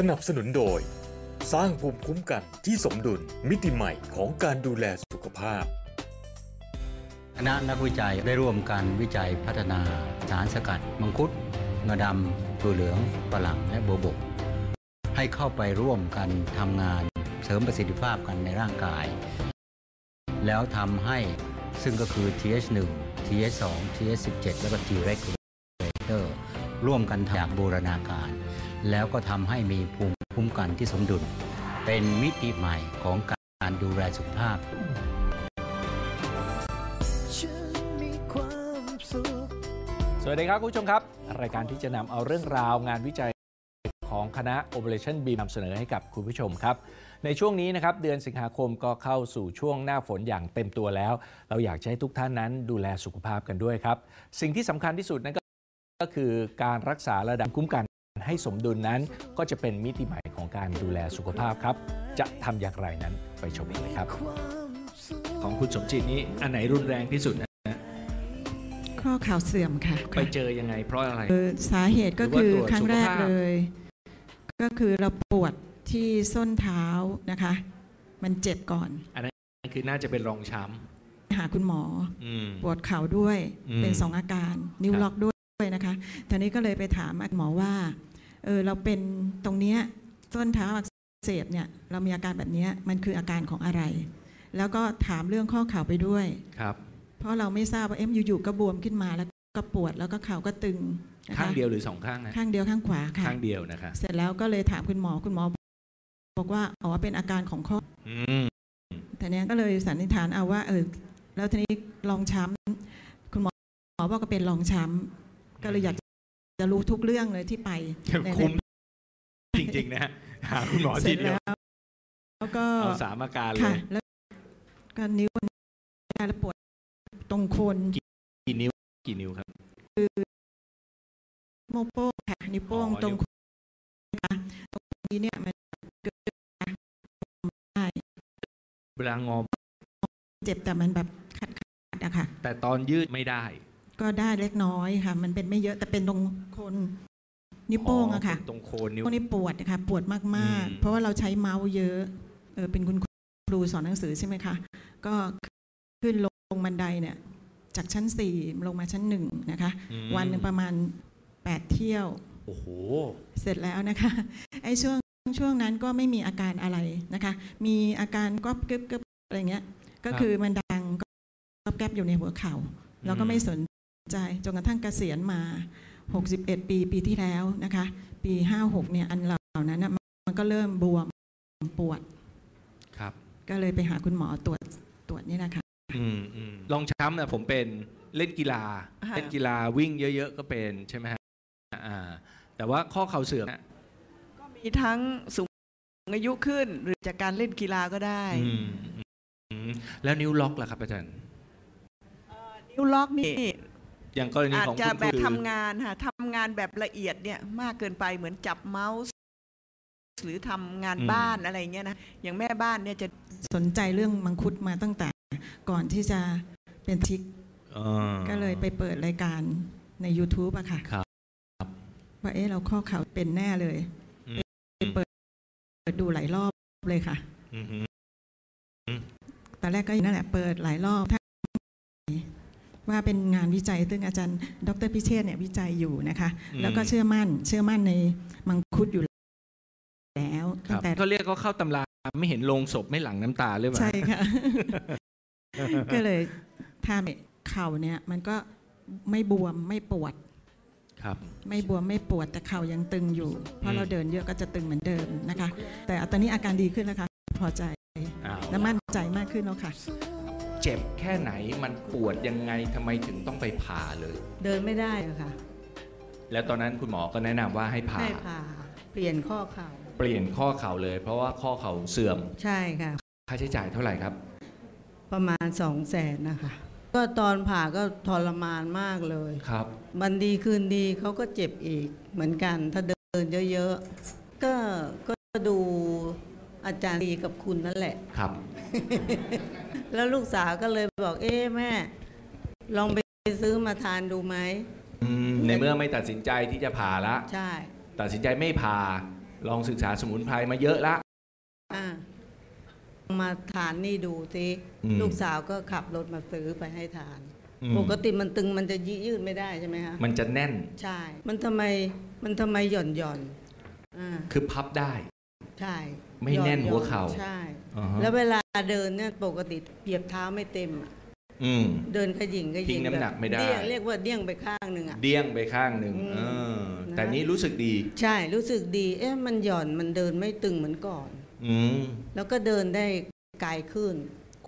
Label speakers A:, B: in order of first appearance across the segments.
A: สนับสนุนโดย สร้างภูมิคุ้มกันที่สมดุลมิติใหม่ของการดูแลสุขภาพ
B: คณะนักวิจัยได้ร่วมกันวิจัยพัฒนาสารสกัด มังคุดงาดำตัวเหลืองฝรั่งและโบวบก ให้เข้าไปร่วมกันทำงานเสริมประสิทธิภาพกันในร่างกาย แล้วทำให้ซึ่งก็คือ TH1 TH2 TH17 แล้วก็ T regulator ร่วมกันจากบูรณาการ แล้วก็ทำให้มีภูมิคุ้มกันที่สมดุล เป็นมิติใหม่ของการดูแลสุขภาพ
C: สวัสดีครับ คุณผู้ชมครับ รายการที่จะนำเอาเรื่องราวงานวิจัยของคณะ Operation B นำเสนอให้กับคุณผู้ชมครับ ในช่วงนี้นะครับเดือนสิงหาคมก็เข้าสู่ช่วงหน้าฝนอย่างเต็มตัวแล้ว เราอยากให้ทุกท่านนั้นดูแลสุขภาพกันด้วยครับ สิ่งที่สำคัญที่สุดนั่นก็ก็คือการรักษาระดับคุ้มกัน ให้สมดุลนั้นก็จะเป็นมิติใหม่ของการดูแลสุขภาพครับ จะทำอย่างไรนั้นไปชมกันเลยครับ ของคุณสมจิตนี้อันไหนรุนแรงที่สุดนะ
D: ข้อข่าวเสื่อมค่ะ
C: ไปเจอยังไงเพราะอะไร
D: เอ่อสาเหตุก็
C: หรือว่า
D: คือ
C: ตรวจ
D: ครั้งแรก
C: สุขภาพ
D: เลย ก็คือเราปวดที่ส้นเท้านะคะ มันเจ็บก่อน
C: อันนั้นคือน่าจะเป็นรองช้
D: หาคุณหมอำ
C: อืม
D: ปวดเข่าด้วย
C: อืม
D: เป็นสองอาการ นิ้ว
C: ครับ
D: ล็อกด้วย นะคะทีนี้ก็เลยไปถามหมอว่าเออเราเป็นตรงเนี้ยส้นเท้าอักเสบเนี่ยเรามีอาการแบบเนี้ยมันคืออาการของอะไร แล้วก็ถามเรื่องข้อเข่าไปด้วย
C: ครับ
D: เพราะเราไม่ทราบว่าเอ็มอยู่ๆก็บวมขึ้นมาแล้วก็ปวดแล้วก็เข่าก็ตึงนะคะ
C: ข้างเดียวหรือสองข้างนะ
D: ข้างเดียวข้างขวาค่ะ
C: ข้างเดียวนะคะ
D: เสร็จแล้วก็เลยถามคุณหมอคุณหมอบอกว่าอ๋อเป็นอาการของข้อ
C: อืม
D: แต่เนี้ยก็เลยสันนิษฐานเอาว่าเออแล้วทีนี้รองช้ำคุณหมอหมอบอกก็เป็นรองช้ำ ก็เลยอยากจะรู้ทุกเรื่องเลยที่ไปใน
C: คุ้มจริง ๆ นะหาคุณหมอ
D: เส
C: ที
D: ร็จ
C: เดียว
D: แล้วแล้วก็
C: เอาสามอาการเล
D: ค่ะ
C: ย
D: แล้วก็นิ้วแล้วปวดตรงโคน
C: กี่นิ้วกี่นิ้วครับ
D: โมโป้งค่ะนิ้วโป้ง
C: อ๋อ
D: ตรง
C: นิ้ว
D: นะคะตรงนี้เนี่ยมันเกิดได้
C: เวลางอ
D: เจ็บแต่มันแบบขัดๆอะค่ะ
C: แต่ตอนยืดไม่ได้
D: ก็ได้เล็กน้อยค่ะ มันเป็นไม่เยอะแต่เป็นตรงโคนนิ้วโป้งอะค่ะ
C: ตรงโคนนิ้ว
D: พวกนี้ปวดนะคะปวดมาก
C: อืม
D: ๆเพราะว่าเราใช้เมาส์เยอะเออเป็นคุณครูสอนหนังสือใช่ไหมคะ ก็ขึ้นลงบันไดเนี่ย จากชั้นสี่ลงมาชั้นหนึ่งนะคะ
C: อืม
D: วันหนึ่งประมาณ8เที่ยว
C: โอ้โห
D: เสร็จแล้วนะคะไอ้ช่วงช่วงนั้นก็ไม่มีอาการอะไรนะคะ มีอาการก๊อบกึบกึบอะไรเงี้ย ก็คือมันดังก๊อบแก๊บอยู่ในหัวเข่าเราก็ไม่สน ใจจนกระทั่งเกษียณมา 61 ปีปีที่แล้วนะคะ ปี 56 เนี่ยอันเหล่านั้นนะมันก็เริ่มบวมปวด
C: ครับ
D: ก็เลยไปหาคุณหมอตรวจตรวจนี่นะคะ
C: อืมอืมลองช้ำนะผมเป็นเล่นกีฬา
D: ค่ะ
C: เล่นกีฬาวิ่งเยอะ ๆ ก็เป็นใช่ไหมฮะอ่าแต่ว่าข้อเข่าเสื่อมนะ
E: ก็มีทั้งสูงอายุขึ้นหรือจากการเล่นกีฬาก็ได้
C: อืมอืมอืมแล้วนิ้วล็อกล่ะครับอาจารย์
E: นิ้วล็อกนี่
C: อย่างกรณี
E: อาจ
C: ของ
E: จะ
C: คุณ
E: แบบ
C: คือ
E: ทำงานค่ะทำงานแบบละเอียดเนี่ยมากเกินไปเหมือนจับเมาส์ หรือทำงานบ้านอะไรเงี้ยนะอย่างแม่บ้านเนี่ยจะ
D: สนใจเรื่องมังคุดมาตั้งแต่ก่อนที่จะเป็นทิก
C: อ่า
D: ก็เลยไปเปิดรายการใน YouTube อะค่ะ
C: ครับ
D: ว่าเอ๊ะเราข้อเข่าเป็นแน่เลย
C: อืม
D: ไปเปิดเปิดดูหลายรอบเลยค่ะ
C: อือหือ
D: ตอนแรกก็นั่นแหละเปิดหลายรอบถ้า ว่าเป็นงานวิจัยซึ่งอาจารย์ ดรพิเชษฐ์เนี่ยวิจัยอยู่นะคะ แล้วก็เชื่อมั่น เชื่อมั่นในมังคุดอยู่แล้ว
C: ค
D: ตั้
C: รั
D: ง
C: บ
D: แต่
C: เขาเรียกเขาเข้าตำราไม่เห็นโลงศพไม่หลั่งน้ำตาเลยป่ะ
D: ใช่ค่ะก็เลยถ้าเข่าเนี่ยมันก็ไม่บวมไม่ปวด
C: ครับ
D: ไม่บวมไม่ปวดแต่เข่ายังตึงอยู่ เพ
C: อื
D: ราะ
C: ม
D: เราเดินเยอะก็จะตึงเหมือนเดิมนะคะ แต่ตอนนี้อาการดีขึ้นแล้วค่ะพอใจ
C: อ้าว
D: และมั่นใจมากขึ้นแล้วค่ะ
C: เจ็บแค่ไหนมันปวดยังไงทำไมถึงต้องไปผ่าเลย
F: เดินไม่ได้อะค่ะ
C: แล้วตอนนั้นคุณหมอก็แนะนำว่าให้ผ่า
F: ให้ผ่า เปลี่ยนข้อเข่า
C: เปลี่ยนข้อเข่าเลย เพราะว่าข้อเข่าเสื่อม
F: ใช่ค่ะ
C: ค่าใช้จ่ายเท่าไหร่ครับ
F: ประมาณสองแสนนะคะ ก็ตอนผ่าก็ทรมานมากเลย
C: ครับ
F: วันดีคืนดีเขาก็เจ็บอีกเหมือนกัน ถ้าเดินเยอะๆ ก็ก็ดู อาจารย์ดีกับคุณนั่นแหละ
C: ครับ
F: แล้วลูกสาวก็เลยบอก เอ๊ะแม่ ลองไปซื้อมาทานดูไหม
C: อืมในเมื่อไม่ตัดสินใจที่จะผ่าละ
F: ใช่
C: ตัดสินใจไม่ผ่า ลองศึกษาสมุนไพรมาเยอะละ
F: อ่ามาทานนี่ดูสิ
C: อืม
F: ลูกสาวก็ขับรถมาซื้อไปให้ทาน
C: อืม
F: ปกติมันตึงมันจะยืดไม่ได้ใช่ไหมคะ
C: มันจะแน่น
F: ใช่ มันทำไมมันทำไมหย่อนหย่อนอ่า
C: คือพับได้
F: ใช่
C: ไม่แน่น
F: ย่อ
C: หัวเข่า
F: ใช่
C: อ่าฮะ
F: แล้วเวลาเดินเนี่ยปกติเหยียบเท้าไม่เต็มอะ
C: อืม
F: เดินขยิงข
C: ทิ้
F: ยิ
C: ง
F: ง
C: น้ำหนักไม่ได้
F: เดี้ยงเรียกว่าเดี้ยงไปข้างหนึ่งอะ
C: เดี้ยงไปข้างหนึ่ง
F: อืม
C: เออ
F: นะ
C: แต่นี้รู้สึกดี
F: ใช่รู้สึกดี เอ๊ะมันหย่อนมันเดินไม่ตึงเหมือนก่อน
C: อืม
F: แล้วก็เดินได้ไกลขึ้น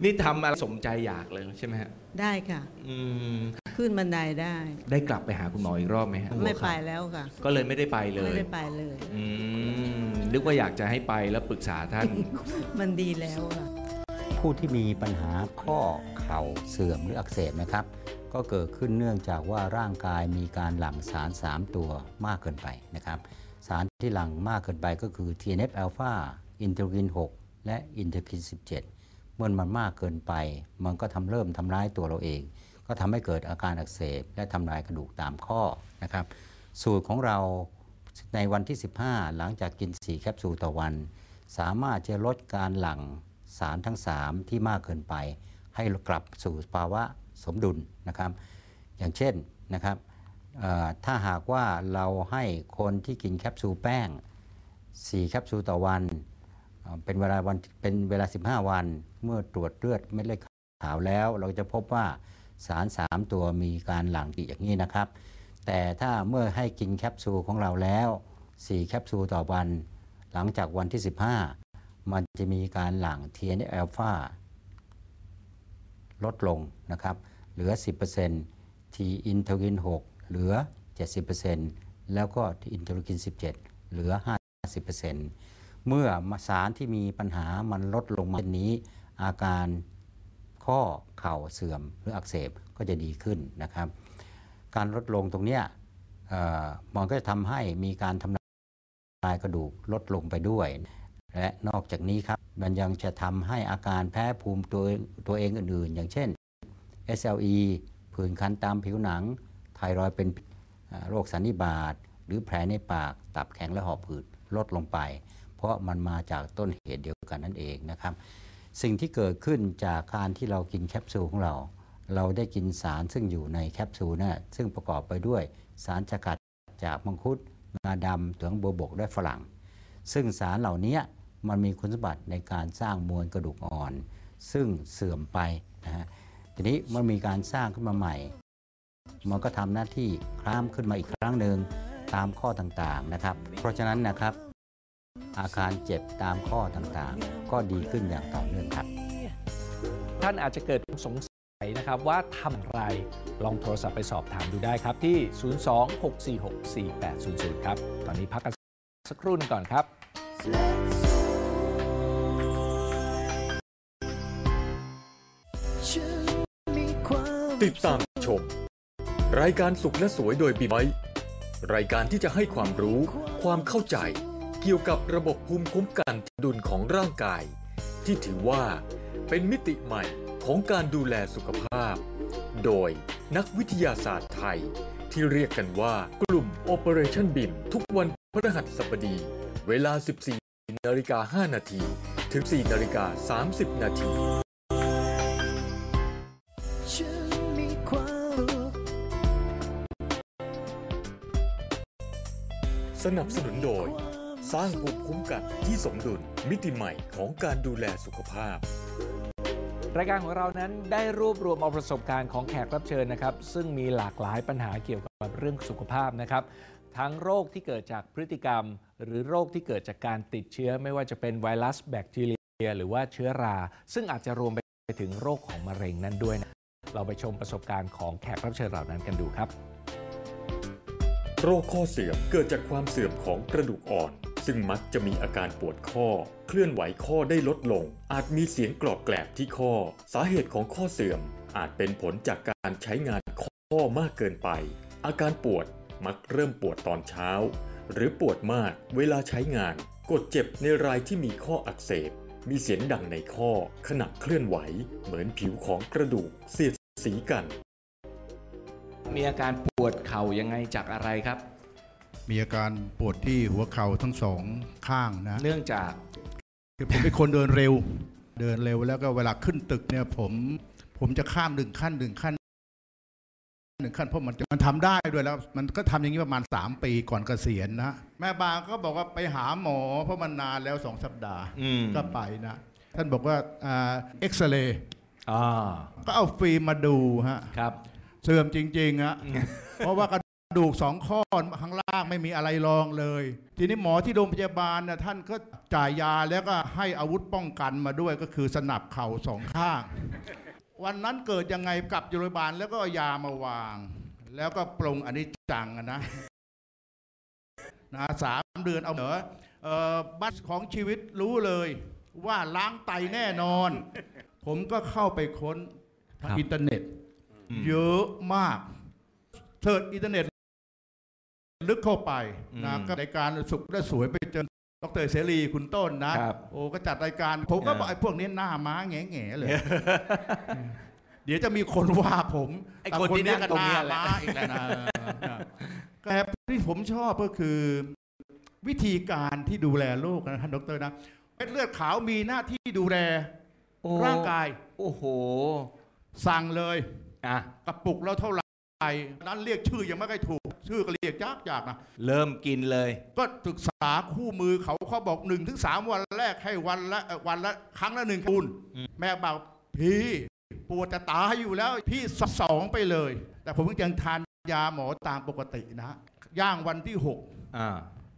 C: นี่ทำอะไรสมใจอยากเลยใช่ไหมฮะ
F: ได้ค่ะ
C: อืม
F: ขึ้นบันไดได้
C: ได้กลับไปหาคุณหมออีกรอบไหมฮะ
F: ไม่ไปแล้วค่ะ
C: ก็เลยไม่ได้ไปเล
F: ไม่
C: ย
F: ได้ไปเลย
C: อืมนึกว่าอยากจะให้ไปแล้วปรึกษาท่าน
F: มันดีแล้วค่ะ
B: ผู้ที่มีปัญหาข้อเข่าเสื่อมหรืออักเสบนะครับ ก็เกิดขึ้นเนื่องจากว่าร่างกายมีการหลั่งสาร 3 ตัวมากเกินไปนะครับ สารที่หลั่งมากเกินไปก็คือ TNF อ l p h a อินเทอร์กิน 6 และอินเทอร์กิน 17 เมื่อมันมากเกินไป มันก็ทำเริ่มทำร้ายตัวเราเอง ก็ทำให้เกิดอาการอักเสบ และทำลายกระดูกตามข้อนะครับ สูตรของเราในวันที่ 15 หลังจากกิน 4 แคปซูลต่อวัน สามารถจะลดการหลั่งสารทั้ง 3 ที่มากเกินไป ให้กลับสู่ภาวะสมดุลนะครับ อย่างเช่นนะครับถ้าหากว่าเราให้คนที่กินแคปซูลแป้ง 4 แคปซูลต่อวันเอ่อเป็นเวลาวันเป็นเวลา 15 วัน เมื่อตรวจเลือดเม็ดเลือดขาวแล้ว เราจะพบว่า สาร 3 ตัวมีการหลั่งอย่างนี้นะครับ แต่ถ้าเมื่อให้กินแคปซูลของเราแล้ว 4 แคปซูลต่อวัน หลังจากวันที่ 15 มันจะมีการหลั่ง TNF อ l p h a ลดลงนะครับ เหลือ 10% T อินเทอร์กิน 6 เหลือ 70%แล้วก็ T อินเทอร์กิน 17 เหลือ 50%เมื่อสารที่มีปัญหามันลดลงมาเช่นนี้อาการ ข้อเข่าเสื่อมหรืออักเสบก็จะดีขึ้นนะครับ การลดลงตรงเนี้ยมันก็จะทำให้มีการทำลายกระดูกลดลงไปด้วย และนอกจากนี้ครับมันยังจะทำให้อาการแพ้ภูมิตัวตัวเองอื่นๆ อย่างเช่น SLE ผื่นคันตามผิวหนัง ไทรอยเป็นโรคสันนิบาต หรือแผลในปาก ตับแข็งและหอบหืดลดลงไป เพราะมันมาจากต้นเหตุเดียวกันนั่นเองนะครับ สิ่งที่เกิดขึ้นจากการที่เรากินแคปซูลของเรา เราได้กินสารซึ่งอยู่ในแคปซูลนะซึ่งประกอบไปด้วยสารสกัดจากมังคุดงาดำถืองบัวบกและฝรั่ง ซึ่งสารเหล่านี้มันมีคุณสมบัติในการสร้างมวลกระดูกอ่อน ซึ่งเสื่อมไปนะฮะทีนี้มันมีการสร้างขึ้นมาใหม่ มันก็ทำหน้าที่คล้ามขึ้นมาอีกครั้งหนึ่งตามข้อต่างๆนะครับ เพราะฉะนั้นนะครับ อาการเจ็บตามข้อต่างๆ ก็ดีขึ้นอย่างต่อเนื่องครับ
C: ท่านอาจจะเกิดสงสัยนะครับว่าทำอย่างไร ลองโทรศัพท์ไปสอบถามดูได้ครับที่ 026464800 ครับ ตอนนี้พักกันสักครู่หนึงก่อนครับ
A: ติดตามชม รายการสุขและสวยโดยบีไบท์รายการที่จะให้ความรู้ ความเข้าใจ เกี่ยวกับระบบภูมิคุ้มกันดุลของร่างกาย ที่ถือว่าเป็นมิติใหม่ของการดูแลสุขภาพ โดยนักวิทยาศาสตร์ไทย ที่เรียกกันว่ากลุ่ม Operation BIM ทุกวันพฤหัสบดี เวลา 14นาฬิกา5นาทีถึง 4นาฬิกา30 นาทีสนับสนุนโดย สร้างภูมิคุ้มกันที่สมดุลมิติใหม่ของการดูแลสุขภาพ
C: รายการของเรานั้นได้รวบรวมเอาประสบการณ์ของแขกรับเชิญนะครับ ซึ่งมีหลากหลายปัญหาเกี่ยวกับเรื่องสุขภาพนะครับ ทั้งโรคที่เกิดจากพฤติกรรม หรือโรคที่เกิดจากการติดเชื้อ ไม่ว่าจะเป็นไวรัสแบคทีเรีย หรือว่าเชื้อรา ซึ่งอาจจะรวมไปถึงโรคของมะเร็งนั้นด้วยนะเราไปชมประสบการณ์ของแขกรับเชิญเหล่านั้นกันดูครับ
A: โรคข้อเสื่อมเกิดจากความเสื่อมของกระดูกอ่อน ซึ่งมักจะมีอาการปวดข้อ เคลื่อนไหวข้อได้ลดลง อาจมีเสียงกรอบแกรบที่ข้อ สาเหตุของข้อเสื่อม อาจเป็นผลจากการใช้งานข้อมากเกินไป อาการปวดมักเริ่มปวดตอนเช้า หรือปวดมากเวลาใช้งาน กดเจ็บในรายที่มีข้ออักเสบ มีเสียงดังในข้อ ขณะเคลื่อนไหว เหมือนผิวของกระดูกเสียดสีกัน
C: มีอาการปวดเข่ายังไงจากอะไรครับ
G: มีอาการปวดที่หัวเข่าทั้งสองข้างนะ
C: เนื่องจาก
G: คือผมเป็นคนเดินเร็ว เดินเร็วแล้วก็เวลาขึ้นตึกเนี่ยผมผมจะข้ามหนึ่งขั้นหนึ่งขั้นหนึ่งขั้นเพราะมันมันทำได้ด้วยแล้ว มันก็ทำอย่างนี้ประมาณ 3 ปีก่อนเกษียณนะแม่บางก็บอกว่าไปหาหมอ เพราะมันนานแล้วสองสัปดาห์
C: อืม
G: ก็ไปนะ ท่านบอกว่าอ่าเอ็กซเรย์
C: อ่า
G: ก็เอาฟิล์มมาดูฮะ
C: ครับ
G: เสื่อมจริงๆฮะเพราะว่ากระ ดูกสองข้อข้างล่างไม่มีอะไรรองเลย ทีนี้หมอที่โรงพยาบาลนะท่านก็จ่ายยาแล้วก็ให้อาวุธป้องกันมาด้วยก็คือสนับเข่าสองข้าง วันนั้นเกิดยังไงกลับโรงพยาบาลแล้วก็เอายามาวาง แล้วก็ปรงอนิจจังอะนะนะสามเดือนเอาเหรอเอ่อบัตรของชีวิตรู้เลยว่าล้างไตแน่นอน ผมก็เข้าไปค้นทาง
C: ครับ
G: อินเทอร์เน็ต
C: อืม
G: เยอะมากเสิร์ชอินเทอร์เน็ต ลึกเข้าไปนะ
C: อืม
G: ก็รายการสุขและสวยไปเจอดรเสรีคุณต้นนะ
C: ครับ
G: โอ้ก็จัดรายการ ผมก็
C: อ่า
G: บอกไอ้พวกนี้หน้าม้าแง่ๆเลย เดี๋ยวจะมีคนว่าผม
C: ไอ้คนที่นั่งตรงเนี้ยแหละ
G: หาม้าอีกแล้วนะแต่ที่ผมชอบก็คือ วิธีการที่ดูแลโรคนะท่านดรนะเม็ดเลือดขาวมีหน้าที่ดูแล
C: โอ้
G: ร่างกาย
C: โอ้โห
G: สั่งเลย
C: อะ
G: กระปุกแล้วเท่าไหร่นั้นเรียกชื่อยังไม่ค่อยถูก ชื่อก็เรียกยากยากๆนะ
C: เริ่มกินเลย
G: ก็ศึกษาคู่มือเขาเขาบอกหนึ่งถึงสามวันแรกให้วันละเอ่อวันละครั้งละหนึ่งคูณ
C: อืม
G: แม่บอกพี่ปวดจะตายอยู่แล้วพี่สองไปเลย แต่ผมยังทานยาหมอตามปกตินะ ย่างวันที่หก
C: อ่า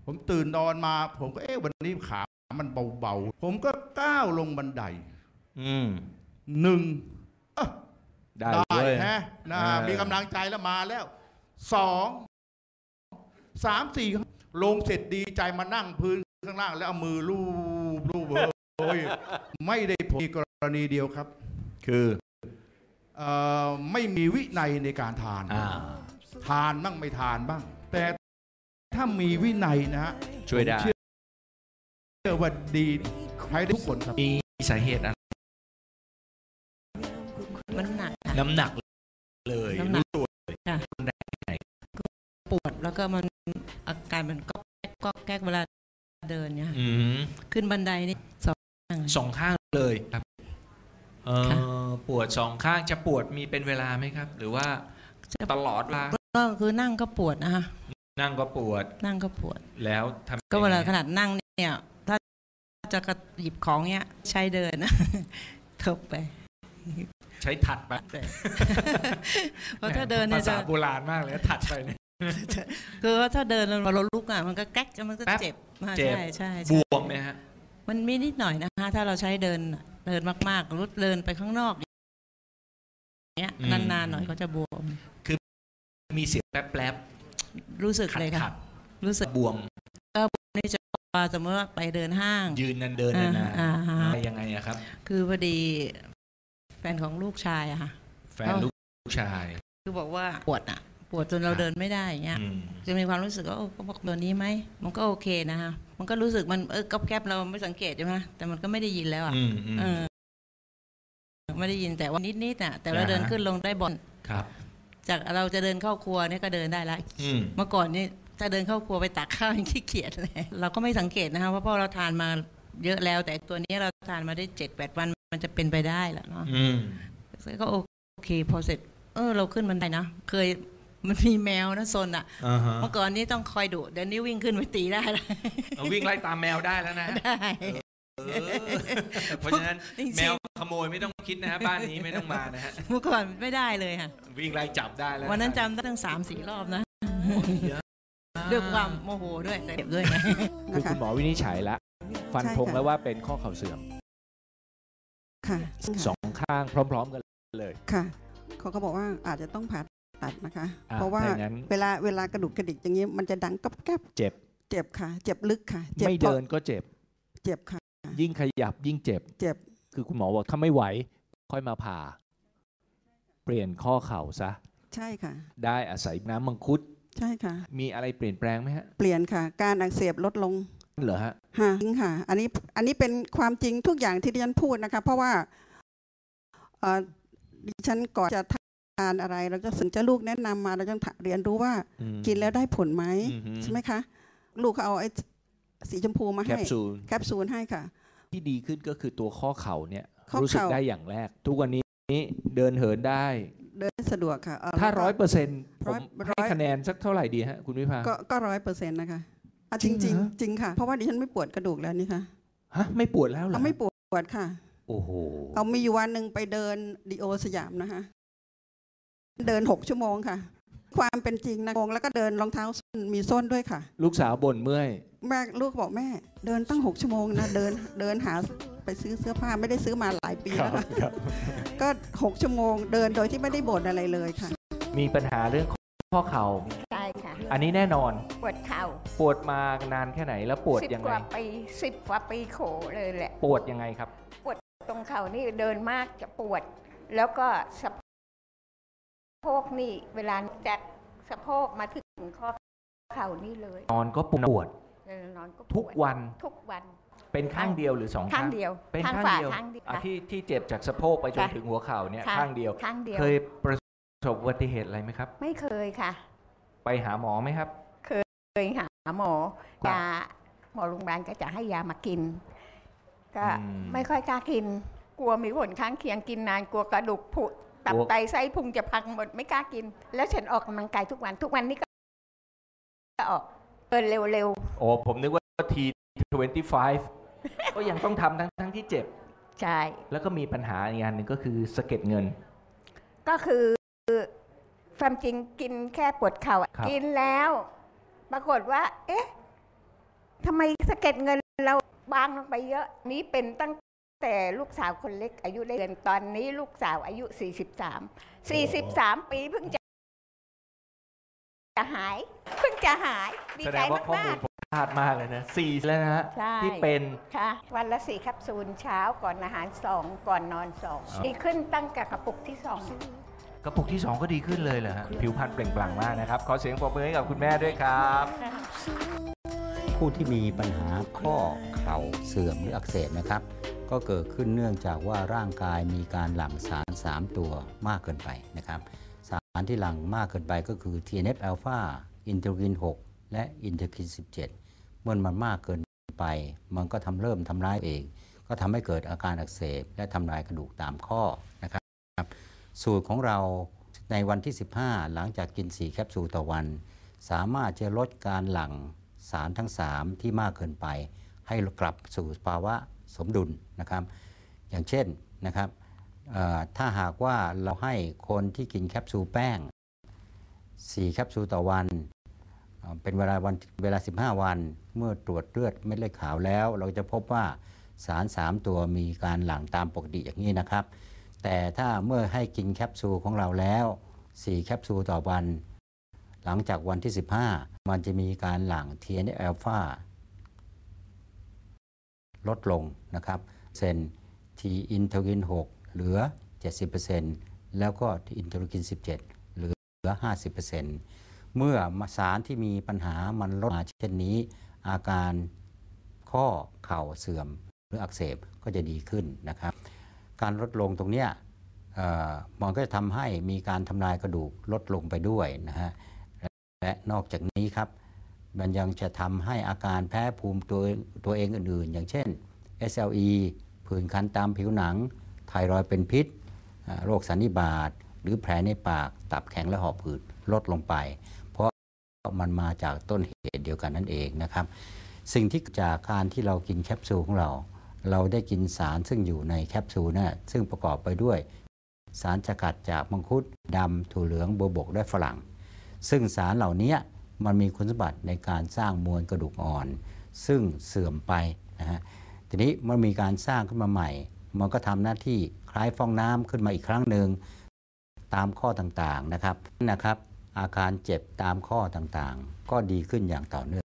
G: ผมตื่นนอนมา ผมก็เอ๊ะวันนี้ขามันเบาๆ ผมก็ก้าวลงบันได
C: อืม
G: หนึ่งเอ้อ
C: ได้
G: ได้
C: เว้ย
G: ฮะนะ
C: เออ
G: มีกำลังใจแล้วมาแล้วสอง สามสี่ลงเสร็จดีใจมานั่งพื้นข้างล่าง แล้วเอามือลูบลูบโอ้ยไม่ได้ผลมีกรณีเดียวครับ
C: คือ
G: เอ่อไม่มีวินัยในการทาน
C: อ่า
G: ทานบ้างไม่ทานบ้าง แต่ถ้ามีวินัยนะฮะ
C: ช่วยได้
G: ผมเชื่อว่าดีให้ทุกคนครับ
C: มีสาเหตุอะไร
H: มันหนักค่ะ
C: น้ำหนักเลย
H: น้ำหนัก
C: รู้ตัว
H: ค่ะ
C: ได้ไง
H: ปวด แล้วก็มันอาการมันก็แก๊กก็แก๊กเวลาเดินเนี่ย
C: อืม
H: ขึ้นบันไดนี่สองข้าง
C: สองข้างเลยครับเอ
H: ค่ะ
C: อปวดสองข้างจะปวดมีเป็นเวลาไหมครับ หรือว่า
H: จะ
C: ตลอดเวลา
H: ก็คือนั่งก็ปวดนะคะ
C: นั่งก็ปวด
H: นั่งก็ปวด
C: แล้วทำ
H: ก็เวลา
C: ยังไง
H: ขนาดนั่งเนี่ย ถ้าจะกระหยิบของเนี่ยใช้เดินนะเทิบไป
C: ใช้ถัดไป
H: ไปเพราะถ้าเดินเนี่ย
C: ภา
H: จะ
C: ษาโบราณมากเลยถัดไปเนี่ย
H: คือว่าถ้าเดินเราลุกอะมันก็แก๊กมันก็
C: แป๊บ
H: เจ็บอ่า
C: เจ็บ
H: ใช่ใช่
C: บ
H: ใช่
C: วมไหมฮะ
H: มันมีนิดหน่อยนะคะ ถ้าเราใช้เดินน่ะเดินมากๆรุดเดินไปข้างนอกเนี้ย
C: อืม
H: นานๆหน่อยก็จะบวม
C: มีเสียงแป๊บ
H: รู้สึก
C: ๆขัด
H: เลย
C: ขั
H: ค่ะ
C: ด
H: รู้สึก
C: บวม
H: นี่จะว่าสมมติว่าไปเดินห้าง
C: ยืนนันเดินนานๆ
H: อ่าฮะ
C: อะไรยังไงอะครับ
H: คือพอดีแฟนของลูกชายอะค่ะ
C: แฟนลูกชาย
H: คือบอกว่าปวดอะ ปวดจนเราเดินไม่ได้อย่างเงี้ย
C: อืม
H: จะมีความรู้สึกว่าโอ้ก็บอกตัวนี้ไหมมันก็โอเคนะคะมันก็รู้สึกมันเออก๊อบแก๊บเราไม่สังเกตใช่ไหมแต่มันก็ไม่ได้ยินแล้วอะ
C: อืมอืม
H: เออไม่ได้ยินแต่ว่านิดๆอะแต่เรา
C: อ่าฮะ
H: เดินขึ้นลงได้บ่อย
C: ครับ
H: จากเราจะเดินเข้าครัวเนี่ยก็เดินได้ละ
C: อืม
H: เมื่อก่อนนี่ถ้าเดินเข้าครัวไปตักข้าวยังขี้เกียจเลยเราก็ไม่สังเกตนะคะว่าเพราะเราทานมาเยอะแล้ว แต่ตัวนี้เราทานมาได้เจ็ดแปดวันมันจะเป็นไปได้แหละเนาะ
C: อืม
H: ก็โอเคพอเสร็จ เออ เราขึ้นบันไดนะ เคย มันมีแมวนะซนอะ
C: อ่าฮะ
H: เมื่อก่อนนี้ต้องคอยดุเดี๋ยวนี้วิ่งขึ้นไปตีได้แล้ว
C: เอาวิ่งไล่ตามแมวได้แล้วนะฮะ
H: ได้
C: เออเพราะฉะนั้น
H: จริงๆ
C: แมวขโมยไม่ต้องคิดนะฮะบ้านนี้ไม่ต้องมานะฮะ
H: เมื่อก่อนไม่ได้เลยค่ะ
C: วิ่งไล่จับได้แล้ว
H: วันนั้นจำได้ตั้งสามสี่รอบนะ
C: เยอะ
H: ด้วยความโมโหด้วยแต่เจ็บด้วยไง
C: คือคุณหมอวินิจฉัยแล้วฟันธง
I: ใช่ค่ะ
C: แล้วว่าเป็นข้อเข่าเสื่อม
I: ค่ะ
C: สองข้างพร้อม ๆ กันเลย
I: ค่ะ เขาก็บอกว่าอาจจะต้องผ่า ตัดนะคะ
C: อะ
I: เพราะว่า
C: ถ้าอย่างนั้น
I: เวลาเวลากระดูกกระดิกอย่างนี้มันจะดังก๊อบแก๊บ
C: เจ็บ
I: เจ็บค่ะ เจ็บลึกค่ะเจ็บ
C: ไม่
I: พอ
C: เดินก็เจ็บ
I: เจ็บค่ะ
C: ยิ่งขยับยิ่งเจ็บ
I: เจ็บ
C: คือคุณหมอบอกถ้าไม่ไหว ค่อยมาผ่า เปลี่ยนข้อเข่าซะ
I: ใช่ค่ะ
C: ได้อาศัยน้ำมังคุด
I: ใช่ค่ะ
C: มีอะไรเปลี่ยนแปลงไหมฮะ
I: เปลี่ยนค่ะ การอักเสบลดลง
C: เหรอฮะ
I: ฮะจริงค่ะ อันนี้อันนี้เป็นความจริงทุกอย่างที่ดิฉันพูดนะคะ เพราะว่าเอ่อดิฉันก่อนจะ ทานอะไรเราจะถึงจะลูกแนะนำมาเราจะเรียนรู้ว่า
C: อืม
I: กินแล้วได้ผลไหม
C: อือหือ
I: ใช่ไหมคะ ลูกเขาเอาไอ้สีชมพูมา
C: แค
I: ให้
C: ปซูล
I: แคปซูลให้ค่ะ
C: ที่ดีขึ้นก็คือตัวข้อเข่าเนี่ย
I: ข้อ
C: รู้สึก
I: เข่า
C: ได้อย่างแรก ทุกวันนี้เดินเหินได้
I: เดินสะดวกค่ะเถ้าแล้วก็
C: ร้อยเปอร์เซ็นต์ผ
I: ร้อ
C: ม
I: ย
C: ให้
I: ร้อย
C: คะแนนสักเท่าไหร่ดีฮะคุณวิภา
I: ก็ก็ร้อยเปอร์เซ็นต์นะคะอะ
C: จ
I: จ
C: ริ
I: ริ
C: ง
I: ง
C: เหรอ
I: ๆจริงค่ะ เพราะว่าดิฉันไม่ปวดกระดูกแล้วนี่ค่ะ
C: ฮะไม่ปวดแล้วเหรอ
I: เอาไม่ปวดค่ะ
C: โอ้โห
I: เอามีอยู่วันหนึ่งไปเดินดีโอสยามนะคะ เดินหกชั่วโมงค่ะ ความเป็นจริงนะงแล้วก็เดินรองเท้าส้นมีส้นด้วยค่ะ
C: ลูกสาวบ่นเมื่อย
I: แม่ลูกบอกแม่ เดินตั้งหกชั่วโมงนะเดินเดินหาไปซื้อเสื้อผ้าไม่ได้ซื้อมาหลายปีแล้วค่ะก็หกชั่วโมงเดินโดยที่ไม่ได้บ่นอะไรเลยค่ะ
C: มีปัญหาเรื่องข้อเข่า
J: ใช่ค่ะ
C: อันนี้แน่นอน
J: ปวดเข่า
C: ปวดมานานแค่ไหนแล้วปวด
J: สิบ
C: ยัง
J: ก
C: ไง
J: ว่าปีสิบกว่าปีโขเลยแหละ
C: ปวดยังไงครับ
J: ตรงเข่านี่เดินมากจะปวด แล้วก็สะ โพกนี่เวลาจากสะโพกมาถึงข้อเข่านี่เลย
C: นอนก็ปวด
J: เออนอนก็ป
C: ทุกวัน
J: ทุกวัน
C: เป็นข้างเดียวหรือสอง
J: ข้างเดียว
C: เป็น
J: ข้าง
C: ข้าง
J: ฝ่า
C: เดียว
J: ข้างเดียว
C: อะที่ที่เจ็บจากสะโพกไปจน
J: ค่ะ
C: ถึงหัวเข่าเนี่ย
J: ค่ะ
C: ข้างเดียว
J: ข้างเดียว
C: เคยประสบอุบัติเหตุอะไรไหมครับ
J: ไม่เคยค่ะ
C: ไปหาหมอไหมครับ
J: เคยหาหมอ
C: ครับ
J: ยาหมอโรงพยาบาลก็จะให้ยามากิน ก็
C: อืม
J: ไม่ค่อยกล้ากิน กลัวมีผลข้างเคียงกินนานกลัวกระดูกผุ ตับ
C: กลัว
J: ไตไส้พุงจะพังหมดไม่กล้ากิน แล้วฉันออกกำลังกายทุกวันทุกวันนี้ก็ก็ออกเดินเร็ว
C: โอ้ผมนึกว่าที25ก็ยังต้องทำทั้งทั้งที่เจ็บ
J: ๆใช่
C: แล้วก็มีปัญหาอีกอันหนึ่งก็คือสะเก็ดเงิน
J: ก็คือความจริงกินแค่ปวดเข่าอะ
C: ครับ
J: กินแล้ว ปรากฏว่า เอ๊ะทำไมสะเก็ดเงินเราบางลงไปเยอะ นี้เป็นตั้ง แต่ลูกสาวคนเล็กอายุได้เดือนตอนนี้ลูกสาวอายุ 43 43 ปีเพิ่งจะจะหายเพิ่งจะหายดี
C: แสด
J: ใจ
C: งว่าข้อ
J: มา
C: มูล
J: ก
C: ผมพลาดมากเลยนะสี่แล้วนะฮะ
J: ๆใช่
C: ที่เป็น
J: ค่ะ วันละสี่แคปซูลเช้าก่อนอาหารสองก่อนนอนสอง
C: อ๋อ
J: ดีขึ้นตั้งแต่กระปุกที่สอง
C: กระปุกที่ 2 ก็ดีขึ้นเลยเหรอฮะผิวพรรณเปล่งปลั่งมากนะครับ ขอเสียงปรบมือให้กับคุณแม่ด้วยครับ
B: ผู้ที่มีปัญหาข้อเข่าเสื่อมหรืออักเสบนะครับ ก็เกิดขึ้นเนื่องจากว่าร่างกายมีการหลั่งสาร 3 ตัวมากเกินไปนะครับสารที่หลั่งมากเกินไปก็คือ TNF อ l p h a อินเทอร์กิน 6 และอินเทอร์กิน 17 เมื่อมันมากเกินไป มันก็ทำเริ่มทำร้ายเอง ก็ทำให้เกิดอาการอักเสบ และทำลายกระดูกตามข้อนะครับ สูตรของเราในวันที่ 15 หลังจากกิน 4 แคปซูลต่อวัน สามารถจะลดการหลั่งสารทั้ง 3 ที่มากเกินไป ให้กลับสู่ภาวะ สมดุลนะครับ อย่างเช่นนะครับถ้าหากว่าเราให้คนที่กินแคปซูลแป้ง 4 แคปซูลต่อวัน เป็นเวลาวันเวลา 15 วัน เมื่อตรวจเลือดเม็ดเลือดขาวแล้ว เราจะพบว่าสาร 3 ตัวมีการหลั่งตามปกติอย่างนี้นะครับ แต่ถ้าเมื่อให้กินแคปซูลของเราแล้ว 4 แคปซูลต่อวัน หลังจากวันที่ 15 มันจะมีการหลั่ง TNF อ l p h a ลดลงนะครับเซน T อินเทอร์กิน 6 เหลือ 70%แล้วก็ T อินเทอร์กิน 17 เหลือ 50%เมื่อสารที่มีปัญหามันลดมาเช่นนี้ อาการข้อเข่าเสื่อมหรืออักเสบก็จะดีขึ้นนะครับ การลดลงตรงเนี้ยมันก็จะทำให้มีการทำลายกระดูกลดลงไปด้วยนะฮะและนอกจากนี้ครับ มันยังจะทำให้อาการแพ้ภูมิตัวตัวเองอื่นๆ อย่างเช่น SLE ผื่นคันตามผิวหนัง ไทรอยเป็นพิษ โรคสันนิบาต หรือแผลในปาก ตับแข็งและหอบหืดลดลงไป เพราะมันมาจากต้นเหตุเดียวกันนั่นเองนะครับ สิ่งที่จากการที่เรากินแคปซูลของเรา เราได้กินสารซึ่งอยู่ในแคปซูลนะ่ะซึ่งประกอบไปด้วย สารสกัดจากมังคุดดำถั่วเหลืองบัวบกและฝรั่ง ซึ่งสารเหล่านี้ มันมีคุณสมบัติในการสร้างมวลกระดูกอ่อน ซึ่งเสื่อมไปนะฮะทีนี้มันมีการสร้างขึ้นมาใหม่ มันก็ทำหน้าที่คล้ายฟองน้ำขึ้นมาอีกครั้งหนึ่งตามข้อต่างๆนะครับนะครับ อาการเจ็บตามข้อต่างๆ ก็ดีขึ้นอย่างต่อเนื่อง